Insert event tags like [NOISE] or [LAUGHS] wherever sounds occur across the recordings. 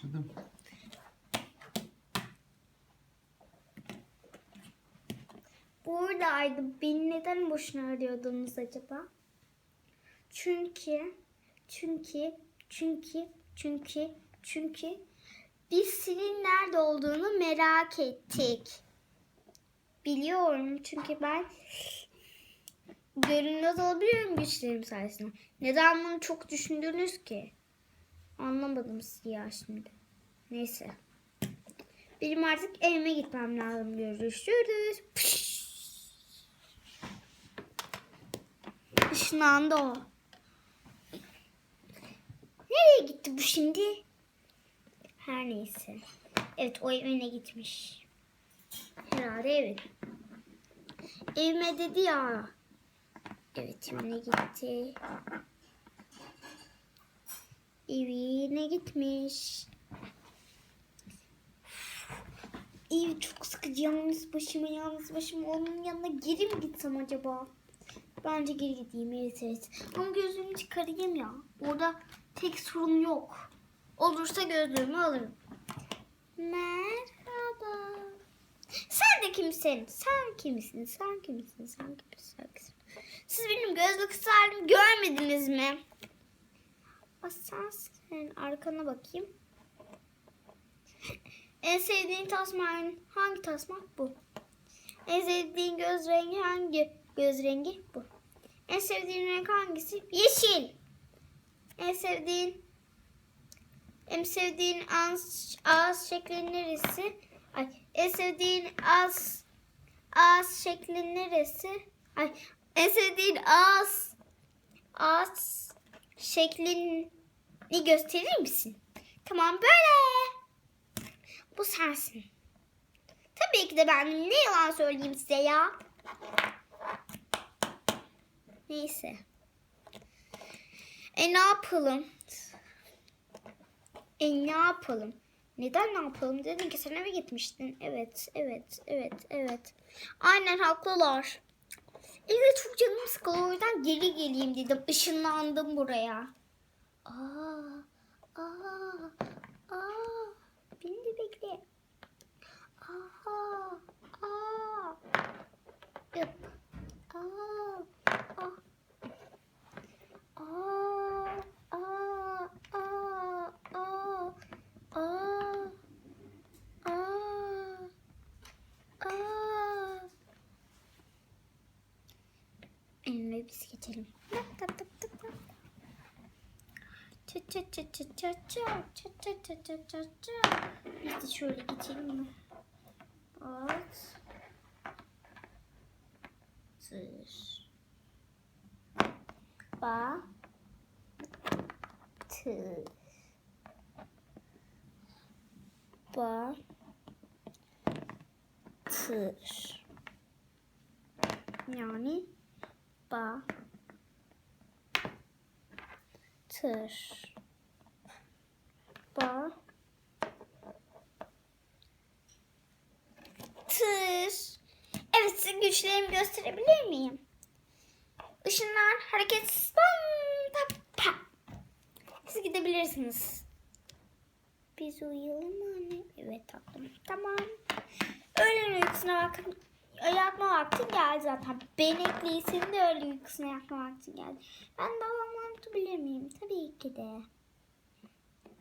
Başladım. Buradaydı. Beni neden boşuna arıyordunuz acaba? Çünkü, çünkü, çünkü, çünkü, çünkü biz senin nerede olduğunu merak ettik. Biliyorum çünkü ben görünmez olabiliyorum güçlerim sayesinde. Neden bunu çok düşündünüz ki? Anlamadım ya şimdi. Neyse. Benim artık evime gitmem lazım. Görüşürüz. Işınlandı o. Nereye gitti bu şimdi? Her neyse. Evet o evine gitmiş. Herhalde evet. Evime dedi ya. Evet evine gitti. Evine gitmiş. Ev çok sıkıcı yalnız başıma yalnız başıma onun yanına geri mi gitsem acaba? Bence geri gideyim evet evet. Ama gözlüğümü çıkarayım ya. Orada tek sorun yok. Olursa gözlüğümü alırım. Merhaba. Sen de kimsin? Sen kimsin? Sen kimsin? Sen kimsin? Sen kimsin? Siz benim gözlük halimi görmediniz mi? Sensin. Arkana bakayım. [LAUGHS] En sevdiğin tasman hangi tasmak bu? En sevdiğin göz rengi hangi göz rengi bu? En sevdiğin renk hangisi? Yeşil. En sevdiğin en sevdiğin ağız, ağız şekli neresi? Ay, en sevdiğin ağız ağız şekli neresi? Ay, en sevdiğin ağız ağız şeklini gösterir misin? Tamam böyle. Bu sensin. Tabii ki de ben ne yalan söyleyeyim size ya. Neyse. E ne yapalım? E ne yapalım? Neden ne yapalım? Dedin ki sen eve gitmiştin. Evet, evet, evet, evet. Aynen haklılar. Evet çok canım sıkıldı. O yüzden geri geleyim dedim. Işınlandım buraya. Aa, aa. Beni de bekle. Aha, aa. Yap. Aa, aa. Aa, aa, aa, aa, aa, aa, aa. Elime biz geçelim. Biz de şöyle geçelim mi? At. Tır. Ba. Tır. Ba. Tır. Yani ba. Tır. Ba. Tır. Evet size güçlerimi gösterebilir miyim? Işınlar hareketsiz. Bam, tap, pa. Siz gidebilirsiniz. Biz uyuyalım mı anne? Evet tatlım. Tamam. Öğlen uykusuna bakın. Yatma vakti geldi zaten. Benekli senin de öğle uykusuna yatma vakti geldi. Ben babamla unutabilir miyim? Tabii ki de.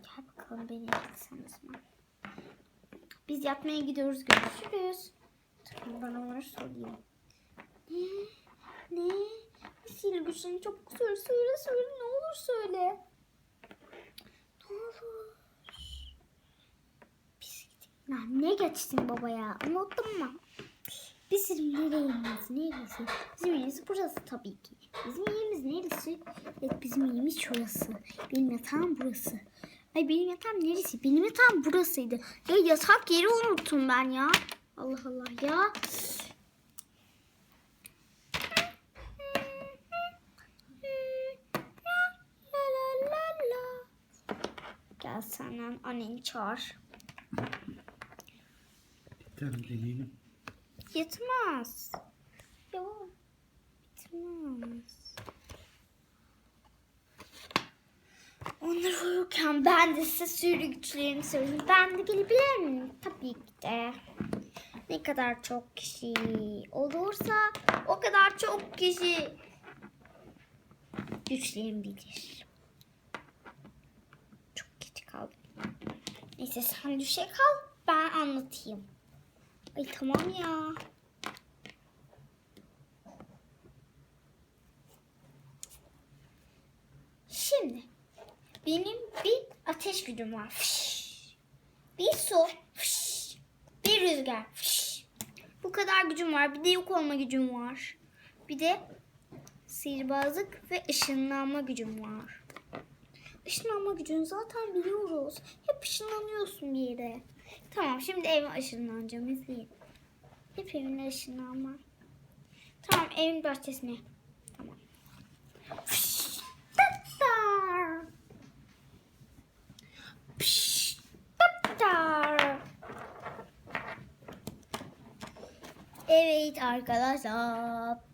Gel bakalım beni sen o zaman. Biz yatmaya gidiyoruz. Görüşürüz. Dur ben onları sorayım. Ne? Ne? Sil güçlerini çabuk söyle. Söyle söyle. Ne olur söyle. Ne olur. Biz gidelim. Ne geçtin babaya? Unuttun mu? Bizim nereyimiz? Neresi? Bizim yerimiz burası tabii ki. Bizim yerimiz neresi? Evet bizim yerimiz şurası. Benim yatağım burası. Ay benim yatağım neresi? Benim yatağım burasıydı. Ya yatak yeri unuttum ben ya. Allah Allah ya. Gel senden anneni çağır. Gidelim deneyelim. Yetmez. Ya yetmez. Onları uyurken ben de size sürü güçlerimi söyleyeyim. Ben de gelebilir miyim? Tabii ki de. Ne kadar çok kişi olursa o kadar çok kişi güçlerimi bilir. Çok geç kaldım. Neyse sen düşe kal ben anlatayım. Ay tamam ya. Şimdi benim bir ateş gücüm var. Fış. Bir su. Fış. Bir rüzgar. Fış. Bu kadar gücüm var. Bir de yok olma gücüm var. Bir de sihirbazlık ve ışınlanma gücüm var. Işınlanma gücünü zaten biliyoruz. Hep ışınlanıyorsun bir yere. Tamam şimdi eve ışınlanacağım. İzleyin. Hep evine ışınlanma. Tamam evin bahçesine. Tamam. Evet arkadaşlar.